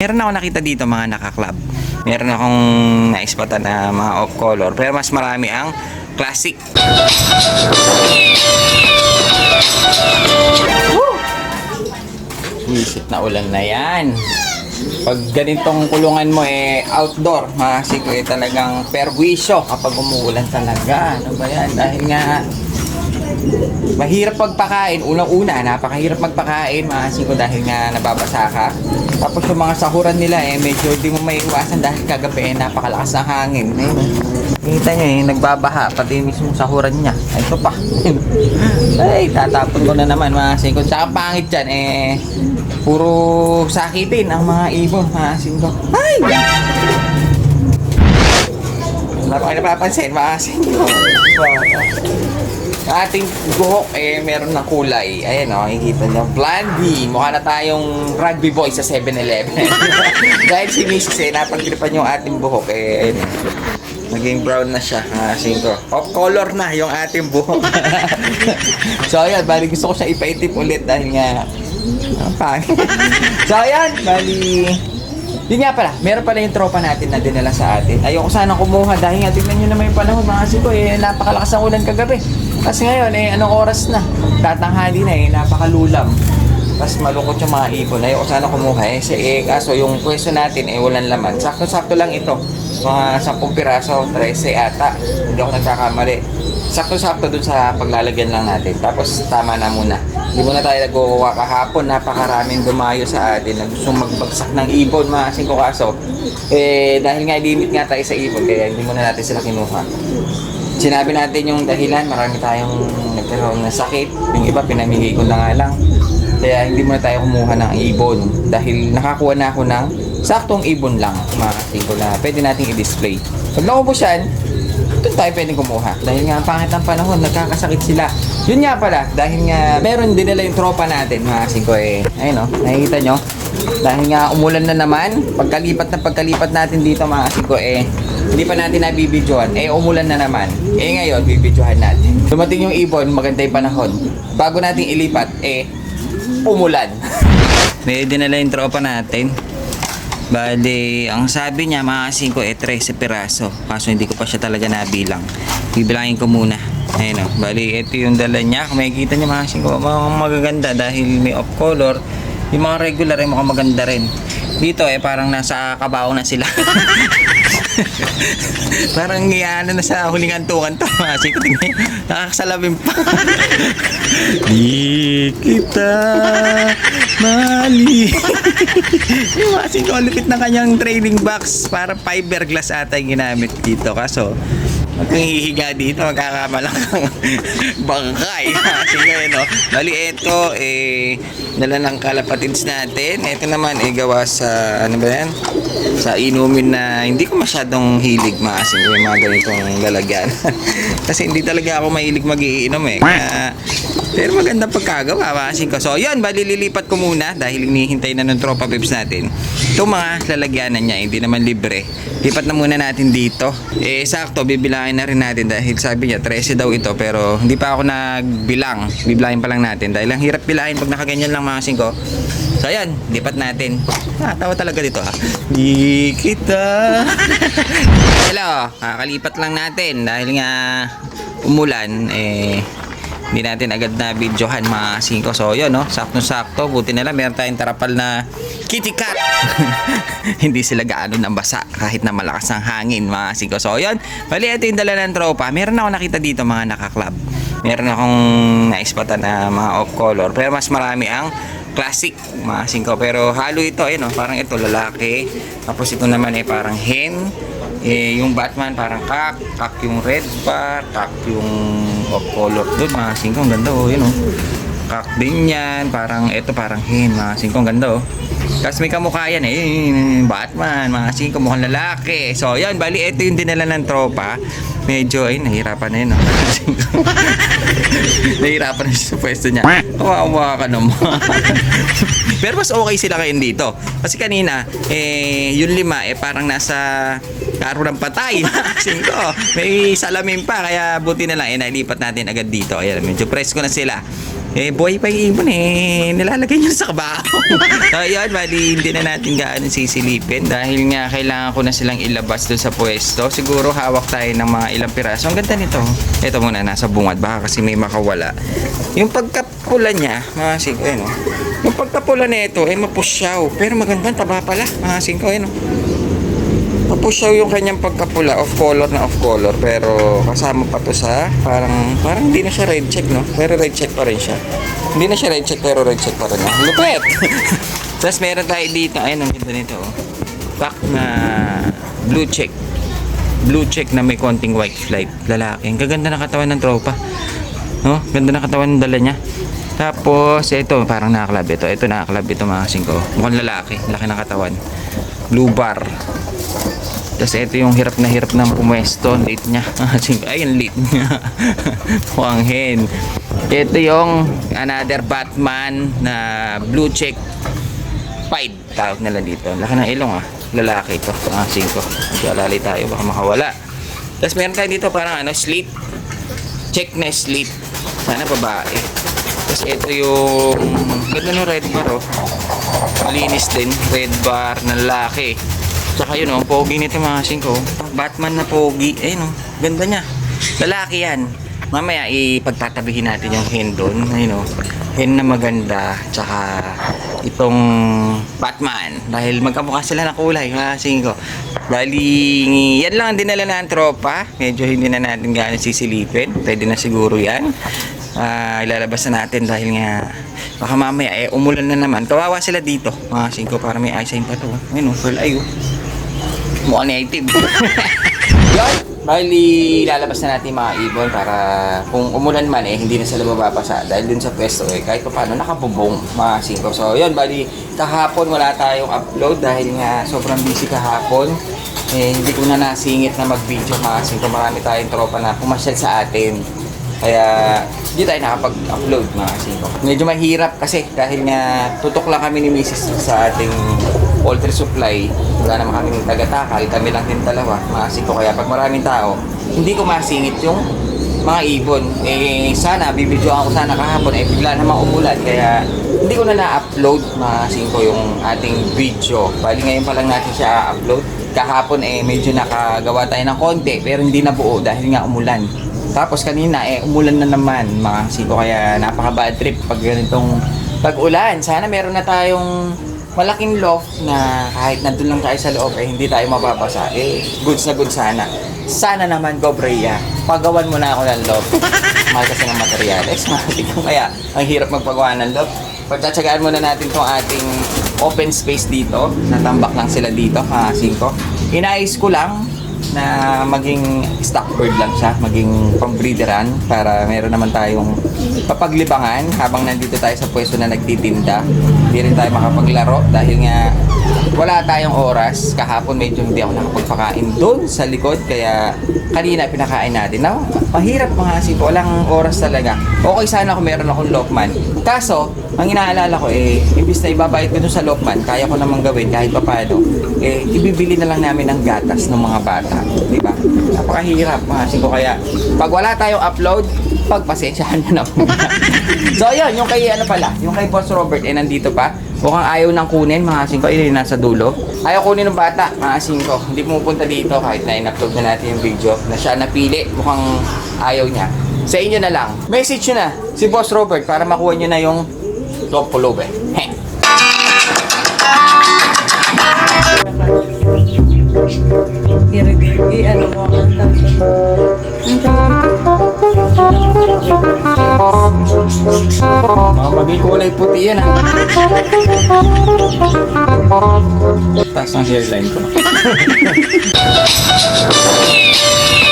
Meron ako nakita dito mga naka-club. Meron akong naispatan na mga off-color. Pero mas marami ang classic. Isip na ulan na yan. Pag ganitong kulungan mo eh outdoor, masiko eh talagang perwisyo kapag umuulan talaga. Ano ba yan? Dahil nga mahirap magpakain. Unang-una, napakahirap magpakain, maasin ko dahil nga nababasa ka. Tapos yung mga sahuran nila eh, medyo di mo may iwasan dahil kagabi eh, napakalakas ng hangin. Eh, Kita nyo eh, nagbabaha, pati mismo sahuran niya. Ay, ito pa. Ay, tatapon ko na naman maasin ko. Tsaka pangit dyan eh, puro sakitin ang mga ibon, maasin ko. Ay! Wala pa kayo napapansin, maasin ko. Ang ating buhok eh meron ng kulay. Ayan o, oh, nakikita nyo. Plan B. Mukha na tayong rugby boy sa 7-Eleven. Dahil si Mrs. eh, napagripan yung ating buhok eh. Ayun. Naging brown na siya. Ah, ko. Off color na yung ating buhok. so ayan, bali gusto ko siya ipaitip ulit dahil nga ang pangit. so ayan, bali yun nga pala, meron pala yung tropa natin na dinala sa atin. Ayoko sana kumuha dahil nga tignan nyo naman yung panahon mga siko eh, napakalakas ng ulan kagabi. Kasi ngayon eh, anong oras na? Tatanghali na eh, napakalulam. Tapos malungkot yung mga ibon. Ayoko sana kumuha eh. Kasi eh, kaso yung pwesto natin eh, walang laman. Sakto-sakto lang ito. Mga 10 piraso, 13 ata. Hindi ako nagkakamali. Sakto-sakto dun sa paglalagyan lang natin. Tapos tama na muna. Hindi muna tayo nagkukuha kahapon. Napakaraming dumayo sa atin na gusto magbagsak ng ibon mga singko kaso. Eh, dahil nga limit nga tayo sa ibon, kaya hindi muna natin sila kinuha. Sinabi natin yung dahilan, marami tayong nagkaroon ng sakit. Yung iba, pinamigay ko na nga lang. Kaya hindi muna tayo kumuha ng ibon. Dahil nakakuha na ako ng saktong ibon lang, mga singko na pwede nating i-display. Pag naubos yan, doon tayo pwedeng kumuha. Dahil nga ang pangit ang panahon, nagkakasakit sila. Yun nga pala, dahil nga meron din nila yung tropa natin, mga singko eh. Ayun o, nakikita nyo. Dahil nga umulan na naman, pagkalipat na pagkalipat natin dito mga singko eh, hindi pa natin nabibidyohan. Eh, umulan na naman. Eh, ngayon, bibidyohan natin. Dumating yung ibon, maganda yung panahon. Bago natin ilipat, eh, umulan. May dinala yung tropa natin. Bali, ang sabi niya, mga 5 eh 13 piraso. Kaso hindi ko pa siya talaga nabilang. Bibilangin ko muna. Ayun o. Bali, ito yung dala niya. Kung makikita niyo mga 5, mga magaganda dahil may off color. Yung mga regular ay mukhang maganda rin. Dito eh, parang nasa kabaw na sila. parang iyaano na sa huling antukan to. Mga 5, tingnan. Nakakasalamin pa. Di kita mali. masing ko, lupit ng kanyang training box para fiberglass ata yung ginamit dito. Kaso, Kang hihiga dito, magkakamalang bangkay. Ngayon, no? Bali, eto, eh, dala ng kalapatids natin. Ito naman, eh, gawa sa, ano ba yan? Sa inumin na hindi ko masyadong hilig maasin yung mga ganitong lalagyan. Kasi hindi talaga ako mahilig magiinom eh. Kaya, pero maganda pagkagawa, maasin ko. So, yun, bali, ko muna dahil hinihintay na ng tropa pips natin. Itong mga lalagyanan niya, hindi naman libre. Lipat na muna natin dito. Eh, sakto, bibilangin na rin natin dahil sabi niya, 13 daw ito. Pero hindi pa ako nagbilang. Bibilangin pa lang natin. Dahil ang hirap bilahin pag nakaganyan lang mga singko. So, ayan, lipat natin. Ah, tawa talaga dito ha. Di kita. Hello, kakalipat lang natin dahil nga umulan, eh, hindi natin agad na videohan mga singko. So, yun, no? Sakto-sakto. Buti na lang, meron tayong tarapal na kitty cat. Hindi sila gaano nabasa kahit na malakas ang hangin, mga singko. So, yun. Bali, ito yung dala ng tropa. Meron ako nakita dito, mga naka-club. Meron akong naispatan na mga off-color. Pero mas marami ang classic, mga singko. Pero halo ito, ayun, no? Parang ito, lalaki. Tapos ito naman ay parang hen. Eh, yung Batman parang kak, kak yung red bar, kak yung off color doon, mga singkong ganda oh, yun oh. Kak din yan, parang ito parang hen, mga singkong ganda oh. Tapos may kamukha yan eh, Batman, mga singkong mukhang lalaki. So, yan, bali ito yung dinala ng tropa. Medyo, ay, nahirapan na yun oh. Singkong. nahirapan na siya sa pwesto niya. Kawawa ka naman. Pero mas okay sila ngayon dito. Kasi kanina, eh, yung lima, eh, parang nasa karo ng patay. Singko. May salamin pa, kaya buti na lang, eh, nailipat natin agad dito. Ayan, medyo presko na sila. Eh, buhay pa yung ibon eh. Nilalagay niyo sa kabaho. so, yun, bali, hindi na natin gaano sisilipin. Dahil nga, kailangan ko na silang ilabas doon sa pwesto. Siguro, hawak tayo ng mga ilang piraso. Ang ganda nito. Ito muna, nasa bungad. Baka kasi may makawala. Yung pagkapula niya, mga singko, eh, no? Yung pagkapula nito, eh, mapusyaw. Pero maganda, taba pala. Mga singko, eh, no? Mapusyaw yung kanyang pagkapula, off color na off color, pero kasama pa to sa parang parang hindi na siya red check, no? Pero red check pa rin siya. Hindi na siya red check, pero red check pa rin niya. Lupit! Tapos meron tayo dito, ayun ang ganda nito, oh. Pack na blue check. Blue check na may konting white flight. Lalaki. Ang gaganda ng katawan ng tropa. No? Ganda ng katawan ng dala niya. Tapos, ito, parang nakaklab ito. Ito nakaklab ito mga singko. Mukhang lalaki. Laki ng katawan. Blue bar. Tapos ito yung hirap na hirap ng pumwesto. Late niya. Ay, ang late niya. Mukhang hen. Ito yung another Batman na blue check pied. Tawag nila dito. Laki ng ilong ah. Lalaki ito. Mga singko. Maglalali tayo. Baka makawala. Tapos meron tayo dito parang ano, sleep. Check na sleep. Sana babae. Tapos ito yung ganda ng red bar oh. Malinis din. Red bar na lalaki. Tsaka yun oh, pogi nito mga singko. Batman na pogi. Ayun oh, ganda niya. Lalaki yan. Mamaya ipagtatabihin natin yung hen doon. Ayun oh. Hen na maganda. Tsaka itong Batman. Dahil magkamukha sila ng kulay mga singko. Bali, yan lang ang dinala ng tropa. Medyo hindi na natin gaano sisilipin. Pwede na siguro yan. Ah, ilalabas na natin dahil nga baka mamaya eh umulan na naman. Kawawa sila dito. Mga singko para may eyesight pa to. Ayun oh, pearl eye oh. Mukha native. Yun, bali lalabas na natin mga ibon para kung umulan man eh, hindi na sila mababasa. Dahil dun sa pwesto eh, kahit pa paano, nakabubong mga singko. So yun, bali kahapon wala tayong upload dahil nga sobrang busy kahapon. Eh, hindi ko na nasingit na mag-video mga singko. Marami tayong tropa na pumasyal sa atin. Kaya hindi tayo nakapag-upload mga singko. Medyo mahirap kasi dahil nga tutok lang kami ni Mrs. sa ating poultry supply. Wala naman kaming taga-takal. Kami lang din dalawa mga singko. Kaya pag maraming tao, hindi ko masingit yung mga ibon. Eh, sana, bibidyoan ko sana kahapon. Eh, bigla namang umulan. Kaya hindi ko na na-upload mga singko yung ating video. Bali ngayon pa lang natin siya upload Kahapon eh medyo nakagawa tayo ng konti pero hindi na buo dahil nga umulan. Tapos kanina eh umulan na naman mga singko kaya napaka bad trip pag ganitong pag-ulan. Sana meron na tayong malaking loft na kahit nandun lang tayo sa loob eh hindi tayo mababasa. Eh goods na goods sana. Sana naman Go Brea, pagawan mo na ako ng loft. Mahal kasi ng materials. Mahal kaya ang hirap magpagawa ng loft. Pagtsatsagaan muna natin tong ating open space dito. Natambak lang sila dito, mga singko. Inayos ko lang na maging stock bird lang siya, maging pambreederan para meron naman tayong papaglibangan habang nandito tayo sa pwesto na nagtitinda. Hindi rin tayo makapaglaro dahil nga wala tayong oras. Kahapon medyo hindi ako nakapagpakain doon sa likod kaya kanina pinakain natin. No? Mahirap mga sito, walang oras talaga. Okay sana kung meron akong Lokman. Kaso, ang inaalala ko eh, imbis na ibabayad ko sa Lokman, kaya ko namang gawin kahit papaano, eh, ibibili na lang namin ng gatas ng mga bata. Di ba? Napakahirap mga sito. Kaya, pag wala tayong upload, pagpasensyahan nyo na muna. so, ayun, yung kay ano pala, yung kay Boss Robert, eh, nandito pa. Mukhang ayaw nang kunin, mga singko, yun yung nasa dulo. Ayaw kunin ng bata, mga singko. Hindi pumupunta dito kahit na in-upload na natin yung video na siya napili. Mukhang ayaw niya. Sa inyo na lang. Message nyo na si Boss Robert para makuha nyo na yung top pullover. Heh. I-review, ano mo ang Mga maging kulay puti yan ha. Taas ang hairline ko.